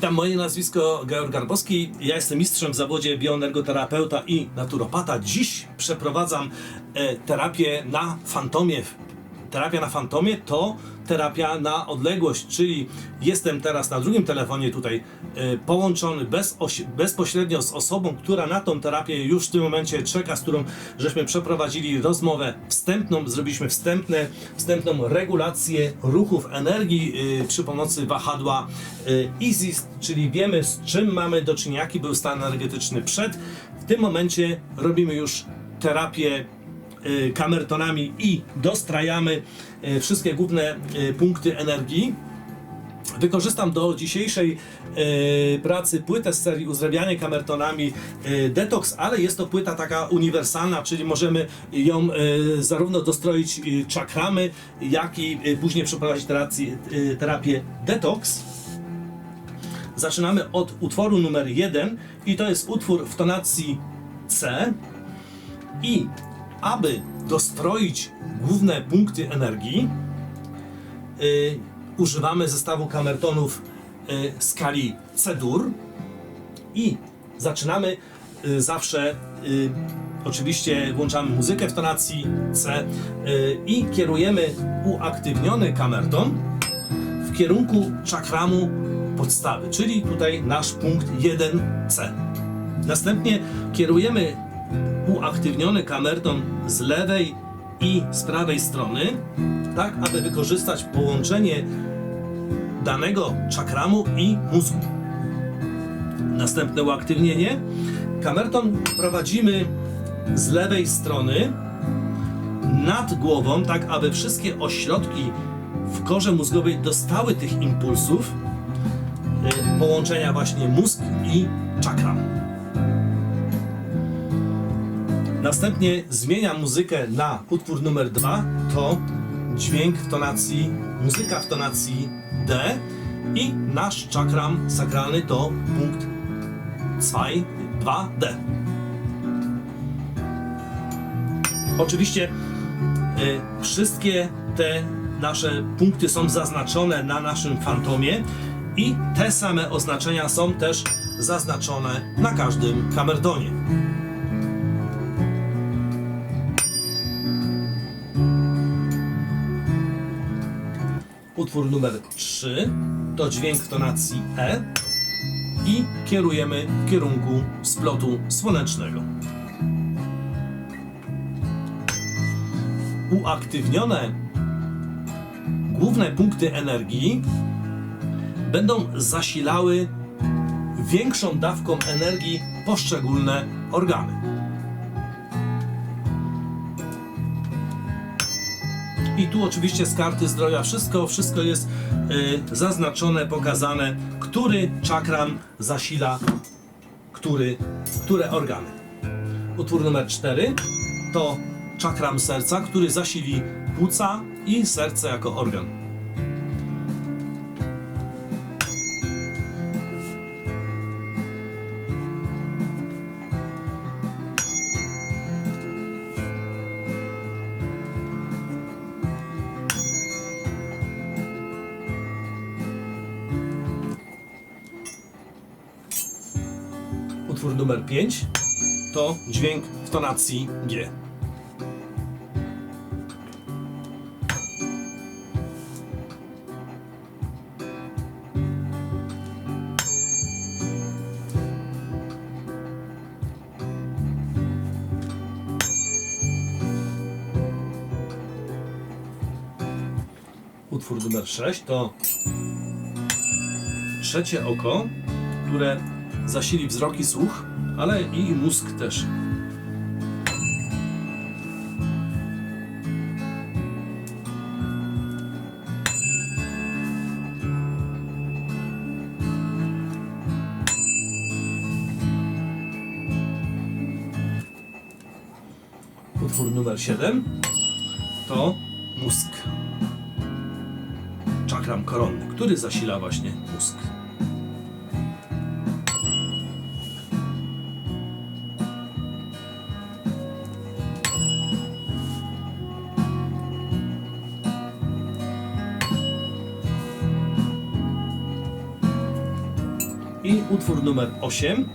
Witam, moje nazwisko Georg Garbowski. Ja jestem mistrzem w zawodzie bioenergoterapeuta i naturopata. Dziś przeprowadzam e, terapię na fantomie. Terapia na fantomie to terapia na odległość, czyli jestem teraz na drugim telefonie tutaj e, połączony bez bezpośrednio z osobą, która na tą terapię już w tym momencie czeka, z którą żeśmy przeprowadzili rozmowę wstępną, zrobiliśmy wstępne, wstępną regulację ruchów energii e, przy pomocy wahadła e, ISIS, czyli wiemy z czym mamy do czynienia, jaki był stan energetyczny przed. W tym momencie robimy już terapię y, kamertonami i dostrajamy y, wszystkie główne y, punkty energii. Wykorzystam do dzisiejszej pracy płytę z serii Uzdrawianie kamertonami Detox, ale jest to płyta taka uniwersalna, czyli możemy ją zarówno dostroić czakramy, jak i później przeprowadzić terapię Detox. Zaczynamy od utworu numer 1 i to jest utwór w tonacji C. I aby dostroić główne punkty energii, y, używamy zestawu kamertonów y, skali C-dur i zaczynamy y, zawsze, y, oczywiście włączamy muzykę w tonacji C y, i kierujemy uaktywniony kamerton w kierunku czakramu podstawy, czyli tutaj nasz punkt 1C. Następnie kierujemy uaktywniony kamerton z lewej i z prawej strony, tak aby wykorzystać połączenie danego czakramu i mózgu. Następne uaktywnienie. Kamerton prowadzimy z lewej strony nad głową, tak aby wszystkie ośrodki w korze mózgowej dostały tych impulsów y, połączenia właśnie mózg i czakram. Następnie zmieniam muzykę na utwór numer 2, to dźwięk w tonacji, muzyka w tonacji D i nasz czakram sakralny to punkt 2, 2D. Oczywiście y, wszystkie te nasze punkty są zaznaczone na naszym fantomie i te same oznaczenia są też zaznaczone na każdym kamertonie. Utwór numer 3 to dźwięk w tonacji E i kierujemy w kierunku splotu słonecznego. Uaktywnione główne punkty energii będą zasilały większą dawką energii poszczególne organy. I tu oczywiście z karty zdrowia wszystko, wszystko jest y, zaznaczone, pokazane, który czakram zasila który, które organy. Utwór numer 4 to czakram serca, który zasili płuca i serce jako organ. Utwór numer 5 to dźwięk w tonacji G. Utwór numer 6 to trzecie oko, które zasili wzrok i słuch, ale i mózg też. Utwór numer 7 to mózg. Czakram koronny, który zasila właśnie mózg. Numer 8.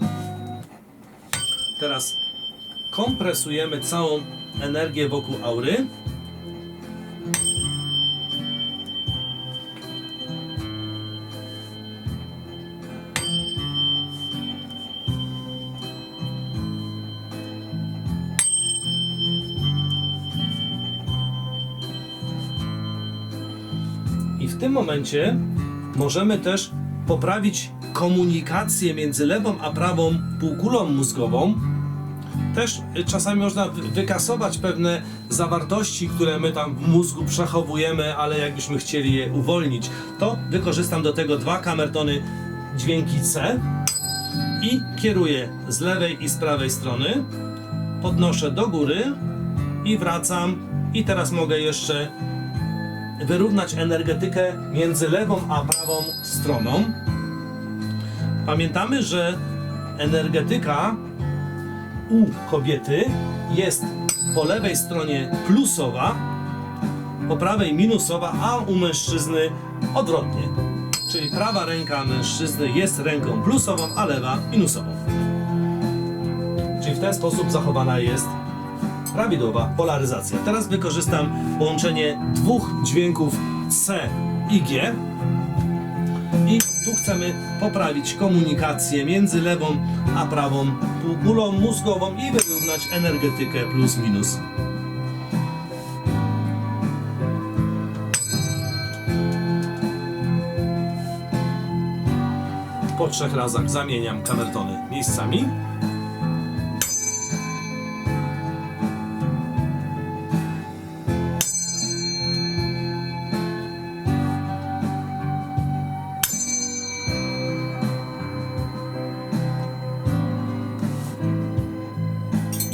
Teraz kompresujemy całą energię wokół aury. I w tym momencie możemy też poprawić komunikację między lewą a prawą półkulą mózgową. Też czasami można wy- wykasować pewne zawartości, które my tam w mózgu przechowujemy, ale jakbyśmy chcieli je uwolnić, to wykorzystam do tego dwa kamertony dźwięki C i kieruję z lewej i z prawej strony. Podnoszę do góry i wracam. I teraz mogę jeszcze wyrównać energetykę między lewą a prawą stroną. Pamiętamy, że energetyka u kobiety jest po lewej stronie plusowa, po prawej minusowa, a u mężczyzny odwrotnie. Czyli prawa ręka mężczyzny jest ręką plusową, a lewa minusową. Czyli w ten sposób zachowana jest prawidłowa polaryzacja. Teraz wykorzystam połączenie dwóch dźwięków C i G. I tu chcemy poprawić komunikację między lewą a prawą półkulą mózgową i wyrównać energetykę plus minus. Po trzech razach zamieniam kamertony miejscami.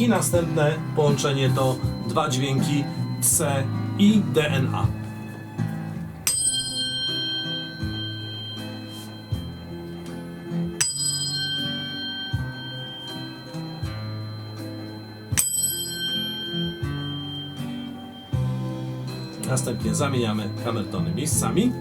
I następne połączenie to dwa dźwięki C i DNA. Następnie zamieniamy kamertony miejscami.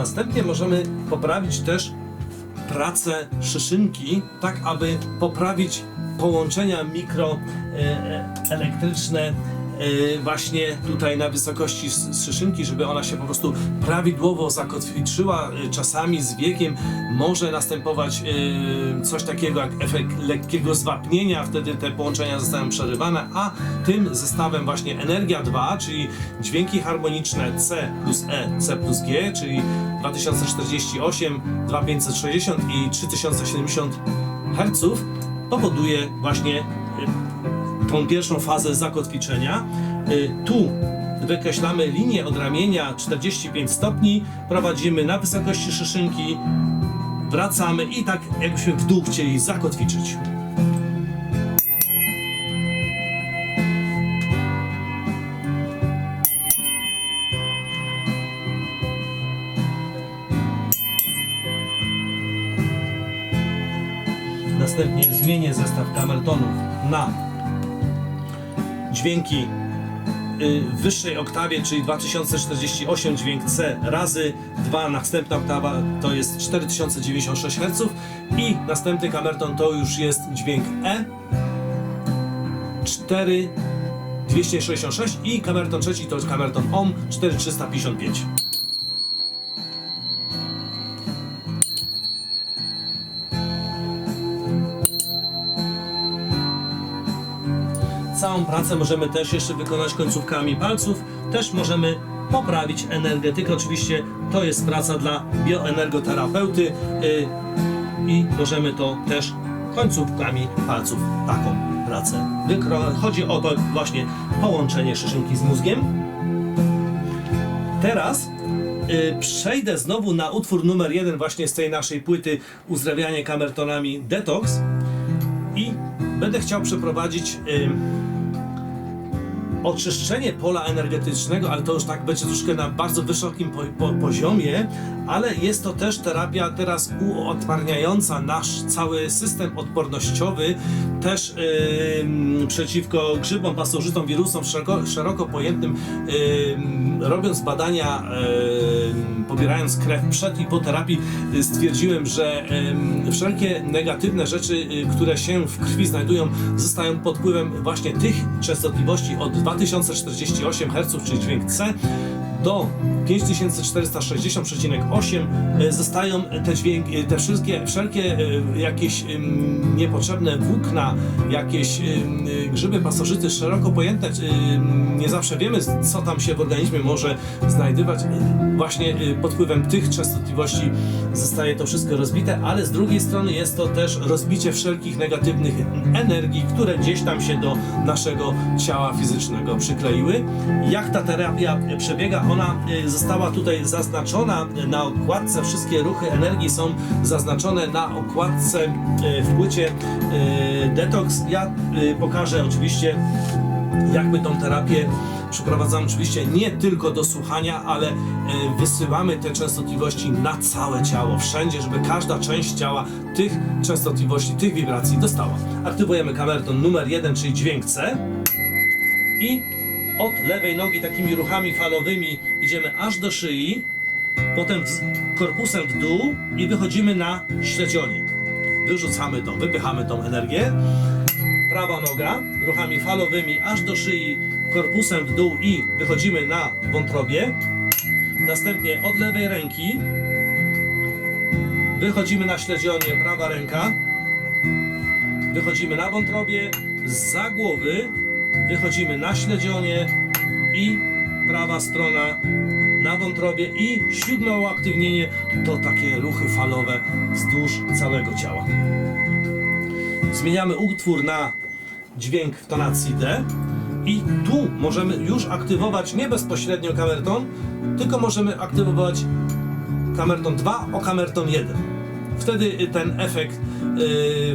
Następnie możemy poprawić też pracę szyszynki, tak aby poprawić połączenia mikroelektryczne właśnie tutaj na wysokości szyszynki, żeby ona się po prostu prawidłowo zakotwiczyła. Y, Czasami z wiekiem może następować y, coś takiego jak efekt lekkiego zwapnienia, wtedy te połączenia zostają przerywane, a tym zestawem właśnie energia 2, czyli dźwięki harmoniczne C plus E, C plus G, czyli 2048, 2560 i 3070 Hz powoduje właśnie tą pierwszą fazę zakotwiczenia. Y, Tu wykreślamy linię od ramienia 45 stopni, prowadzimy na wysokości szyszynki, wracamy i tak jakbyśmy w dół chcieli zakotwiczyć. Następnie zmienię zestaw kamertonów na dźwięki y, w wyższej oktawie, czyli 2048 dźwięk C razy 2, następna oktawa to jest 4096 Hz i następny kamerton to już jest dźwięk E 4 266 i kamerton trzeci to jest kamerton OM 4355. pracę możemy też jeszcze wykonać końcówkami palców. Też możemy poprawić energetykę. Oczywiście to jest praca dla bioenergoterapeuty yy, i możemy to też końcówkami palców taką pracę wykonać. Chodzi o to właśnie połączenie szyszynki z mózgiem. Teraz y, przejdę znowu na utwór numer jeden właśnie z tej naszej płyty Uzdrawianie kamertonami Detox i będę chciał przeprowadzić y, oczyszczenie pola energetycznego, ale to już tak będzie troszkę na bardzo wysokim po, po, poziomie, ale jest to też terapia teraz uodparniająca nasz cały system odpornościowy, też ym, przeciwko grzybom, pasożytom, wirusom szeroko, szeroko pojętym, ym, robiąc badania, ym, pobierając krew przed i po terapii, y, stwierdziłem, że wszelkie negatywne rzeczy, y, które się w krwi znajdują, zostają pod wpływem właśnie tych częstotliwości od 2048 Hz, czyli dźwięk C, do 5460,8 e, zostają te dźwięki, te wszystkie, wszelkie e, jakieś niepotrzebne włókna, jakieś grzyby, pasożyty szeroko pojęte, nie zawsze wiemy co tam się w organizmie może znajdować. E, Właśnie e, pod wpływem tych częstotliwości zostaje to wszystko rozbite, ale z drugiej strony jest to też rozbicie wszelkich negatywnych energii, które gdzieś tam się do naszego ciała fizycznego przykleiły. Jak ta terapia przebiega? Ona e, została tutaj zaznaczona na okładce. Wszystkie ruchy energii są zaznaczone na okładce e, w płycie e, Detox. Ja pokażę oczywiście, jak my tą terapię przeprowadzamy. Oczywiście nie tylko do słuchania, ale wysyłamy te częstotliwości na całe ciało, wszędzie, żeby każda część ciała tych częstotliwości, tych wibracji dostała. Aktywujemy kamerton numer jeden, czyli dźwięk C i od lewej nogi takimi ruchami falowymi idziemy aż do szyi, potem korpusem w dół i wychodzimy na śledzionie. Wyrzucamy tą, wypychamy tą energię. Prawa noga ruchami falowymi aż do szyi, korpusem w dół i wychodzimy na wątrobie. Następnie od lewej ręki wychodzimy na śledzionie, prawa ręka. Wychodzimy na wątrobie, za głowy wychodzimy na śledzionie i prawa strona na wątrobie i siódme uaktywnienie to takie ruchy falowe wzdłuż całego ciała. Zmieniamy utwór na dźwięk w tonacji D i tu możemy już aktywować nie bezpośrednio kamerton, tylko możemy aktywować kamerton 2 o kamerton 1. Wtedy ten efekt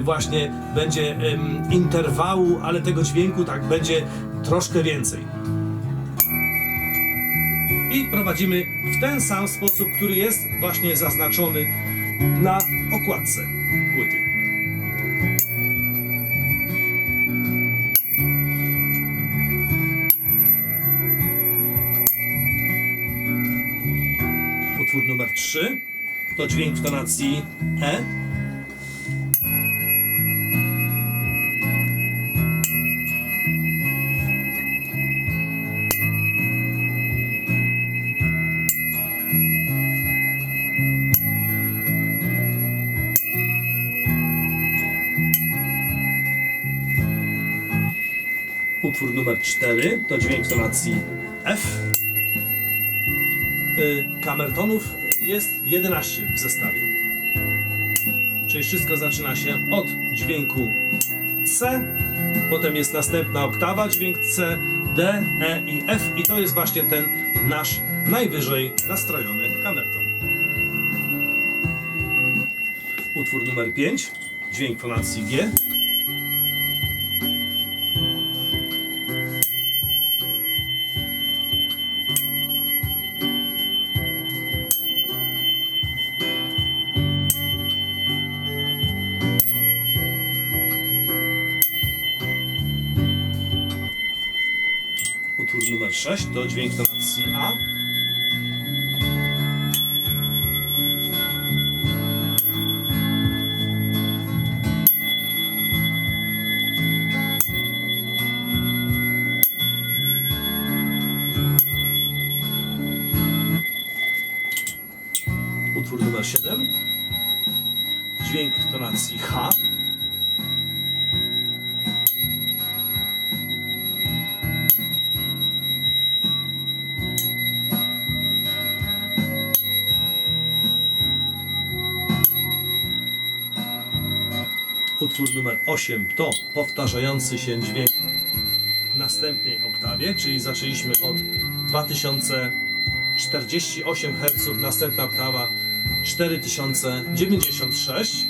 właśnie będzie interwału, ale tego dźwięku tak będzie troszkę więcej. I prowadzimy w ten sam sposób, który jest właśnie zaznaczony na okładce płyty. Utwór numer 3 to dźwięk w tonacji E. Utwór numer 4 to dźwięk tonacji F. Y, kamertonów jest 11 w zestawie. Czyli wszystko zaczyna się od dźwięku C, potem jest następna oktawa, dźwięk C, D, E i F i to jest właśnie ten nasz najwyżej nastrojony kamerton. Utwór numer 5, dźwięk fonacji G. numer 6 to dźwięk tonacji A. Utwór numer 7 utwór numer 8 to powtarzający się dźwięk w następnej oktawie, czyli zaczęliśmy od 2048 Hz, następna oktawa 4096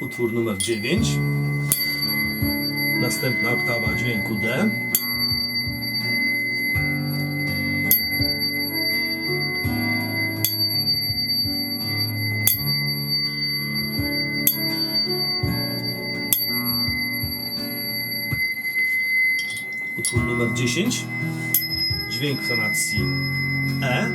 utwór numer 9 następna oktawa dźwięku D. Utwór numer 10. Dźwięk w tonacji E.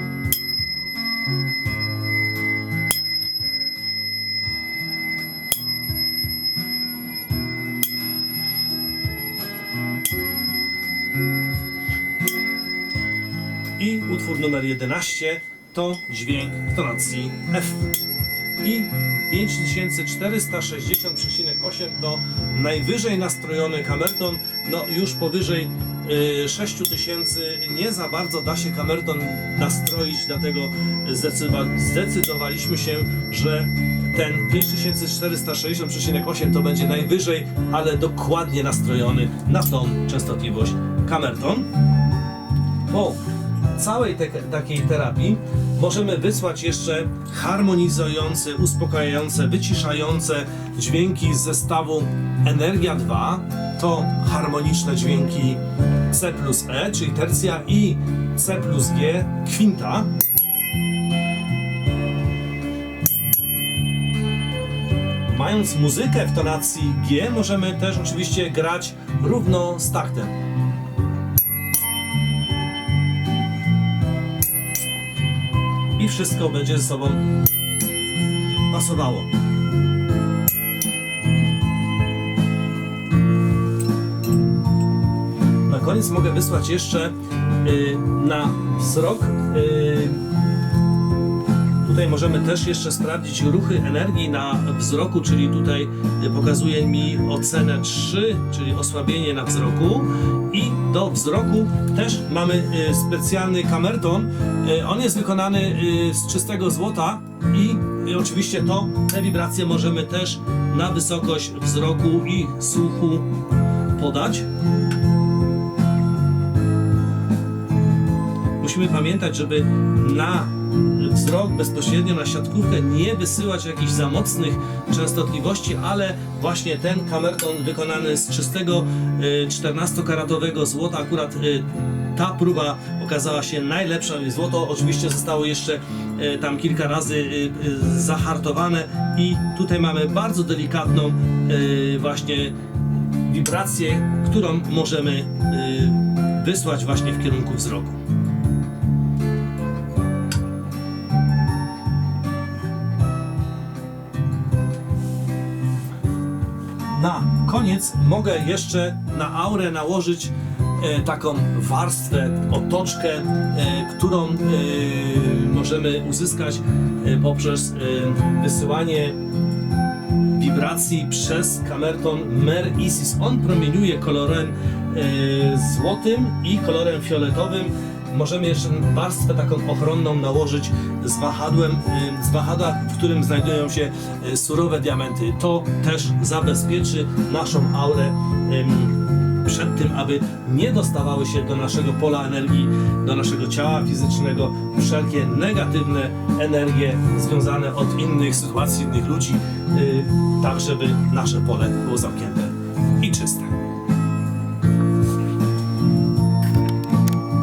I utwór numer 11 to dźwięk w tonacji F. I 5460,8 to najwyżej nastrojony kamerton, no już powyżej y, 6000 nie za bardzo da się kamerton nastroić, dlatego zdecydowa- zdecydowaliśmy się, że ten 5460,8 to będzie najwyżej, ale dokładnie nastrojony na tą częstotliwość. Kamerton po całej te, takiej terapii możemy wysłać jeszcze harmonizujące, uspokajające, wyciszające dźwięki z zestawu Energia 2. To harmoniczne dźwięki C plus E, czyli tercja i C plus G, kwinta. Mając muzykę w tonacji G, możemy też oczywiście grać równo z taktem. I wszystko będzie ze sobą pasowało. Na koniec mogę wysłać jeszcze y, na wzrok. y, Tutaj możemy też jeszcze sprawdzić ruchy energii na wzroku, czyli tutaj pokazuje mi ocenę 3, czyli osłabienie na wzroku. I do wzroku też mamy y, specjalny kamerton. Y, On jest wykonany y, z czystego złota i oczywiście to, te wibracje możemy też na wysokość wzroku i słuchu podać. musimy pamiętać, żeby na wzrok bezpośrednio na siatkówkę nie wysyłać jakichś za mocnych częstotliwości, ale właśnie ten kamerton wykonany z czystego y, 14-karatowego złota, akurat y, ta próba okazała się najlepsza. Złoto oczywiście zostało jeszcze y, tam kilka razy y, y, zahartowane i tutaj mamy bardzo delikatną y, właśnie wibrację, którą możemy y, wysłać właśnie w kierunku wzroku. Koniec mogę jeszcze na aurę nałożyć e, taką warstwę, otoczkę, e, którą e, możemy uzyskać e, poprzez e, wysyłanie wibracji przez kamerton Mer Isis. On promieniuje kolorem e, złotym i kolorem fioletowym. Możemy jeszcze warstwę taką ochronną nałożyć z wahadłem, e, z wahadła, w którym znajdują się e, surowe diamenty. To też zabezpieczy naszą aurę przed tym, aby nie dostawały się do naszego pola energii, do naszego ciała fizycznego wszelkie negatywne energie związane od innych sytuacji, innych ludzi, yy, tak żeby nasze pole było zamknięte i czyste.